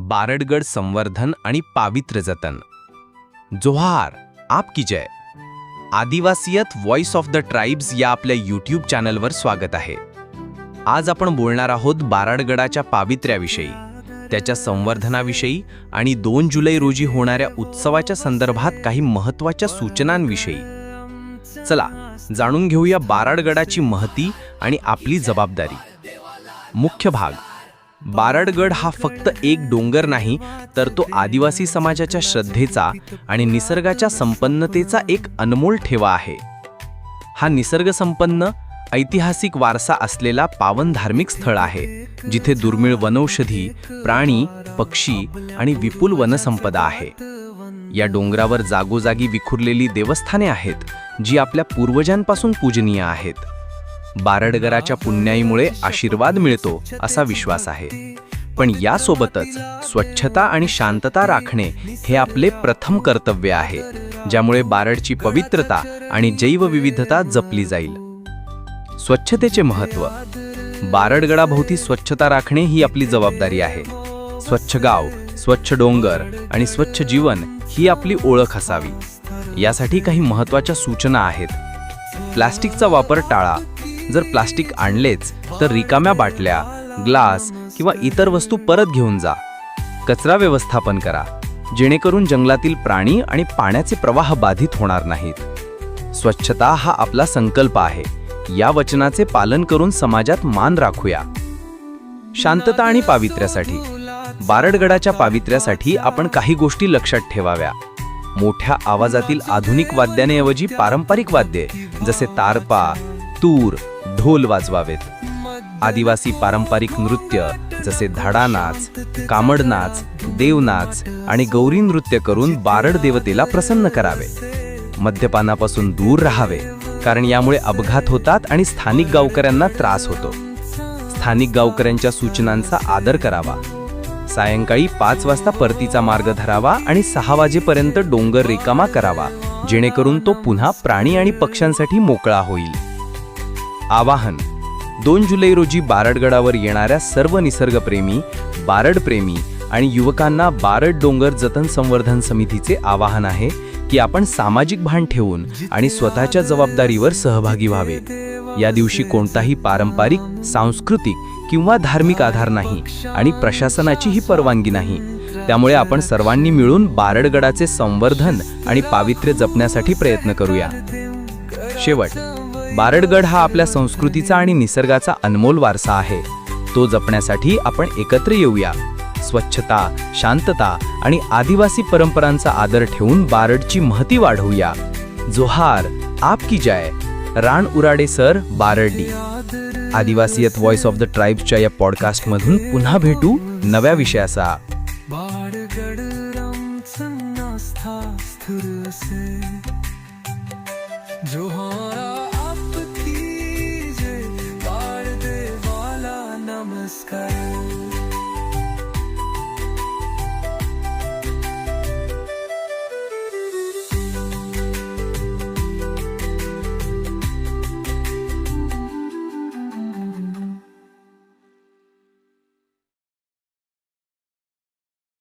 बारडगड संवर्धन आणि पावित्र्य जतन. जोहार आप की जय. आदिवासीयत व्हॉइस ऑफ द ट्राईब्स या आपल्या यूट्यूब चॅनलवर स्वागत आहे. आज आपण बोलणार आहोत बाराडगडाच्या पावित्र्याविषयी त्याच्या संवर्धनाविषयी आणि दोन जुलै रोजी होणाऱ्या उत्सवाच्या संदर्भात काही महत्त्वाच्या सूचनांविषयी. चला जाणून घेऊया बाराडगडाची महती आणि आपली जबाबदारी. मुख्य भाग बाराडगड हा फक्त एक डोंगर नाही तर तो आदिवासी समाजाच्या श्रद्धेचा आणि निसर्गाच्या संपन्नतेचा एक अनमोल ठेवा आहे. हा निसर्गसंपन्न ऐतिहासिक वारसा असलेला पावन धार्मिक स्थळ आहे जिथे दुर्मिळ वनौषधी प्राणी पक्षी आणि विपुल वनसंपदा आहे. या डोंगरावर जागोजागी विखुरलेली देवस्थाने आहेत जी आपल्या पूर्वजांपासून पूजनीय आहेत. बारडगराच्या पुण्याईमुळे आशीर्वाद मिळतो असा विश्वास आहे. पण यासोबतच स्वच्छता आणि शांतता राखणे हे आपले प्रथम कर्तव्य आहे ज्यामुळे बारडची पवित्रता आणि जैवविविधता जपली जाईल. स्वच्छतेचे महत्त्व. बारडगडाभोवती स्वच्छता राखणे ही आपली जबाबदारी आहे. स्वच्छ गाव स्वच्छ डोंगर आणि स्वच्छ जीवन ही आपली ओळख असावी. यासाठी काही महत्त्वाच्या सूचना आहेत. प्लास्टिकचा वापर टाळा. जर प्लास्टिक आणलेच तर रिकाम्या बाटल्या ग्लास किंवा इतर वस्तू परत घेऊन जा. कचरा व्यवस्थापन करा जेणेकरून जंगलातील प्राणी आणि पाण्याचे प्रवाह बाधित होणार नाहीत. स्वच्छता हा आपला संकल्प आहे. या वचनाचे पालन करून समाजात मान राखूया. शांतता आणि पावित्र्यासाठी. बारडगडाच्या पावित्र्यासाठी आपण काही गोष्टी लक्षात ठेवाव्या. मोठ्या आवाजातील आधुनिक वाद्यानेऐवजी पारंपरिक वाद्ये जसे तारपा तूर ढोल वाजवावेत. आदिवासी पारंपरिक नृत्य जसे धाडा नाच कामड नाच देवनाच आणि गौरी नृत्य करून बारड देवतेला प्रसन्न करावे. मद्यपानापासून दूर राहावे कारण यामुळे अपघात होतात आणि स्थानिक गावकऱ्यांना त्रास होतो. स्थानिक गावकऱ्यांच्या सूचनांचा आदर करावा. सायंकाळी पाच वाजता परतीचा मार्ग धरावा आणि सहा वाजेपर्यंत डोंगर रिकामा करावा जेणेकरून तो पुन्हा प्राणी आणि पक्ष्यांसाठी मोकळा होईल. आवाहन. दोन जुलै रोजी बारडगडावर येणाऱ्या सर्व निसर्गप्रेमी बारडप्रेमी आणि युवकांना बारड डोंगर जतन संवर्धन समितीचे आवाहन आहे की आपण सामाजिक भान ठेवून आणि स्वतःच्या जबाबदारीवर सहभागी व्हावे या दिवशी कोणताही पारंपरिक सांस्कृतिक किंवा धार्मिक आधार नाही आणि प्रशासनाचीही परवानगी नाही. त्यामुळे आपण सर्वांनी मिळून बारडगडाचे संवर्धन आणि पावित्र्य जपण्यासाठी प्रयत्न करूया. शेवट. बारडगड हा आपल्या संस्कृतीचा आणि निसर्गाचा अनमोल वारसा आहे. तो जपण्यासाठी आपण एकत्र येऊया. स्वच्छता शांतता आणि आदिवासी परंपरांचा आदर ठेवून बारडची महती वाढवूया. जोहार आप की जय. राण उराडे सर बारडी. आदिवासीयत व्हॉइस ऑफ द ट्राईब्सच्या या पॉडकास्टमधून पुन्हा भेटू नव्या विषयाचा. जोहारा off.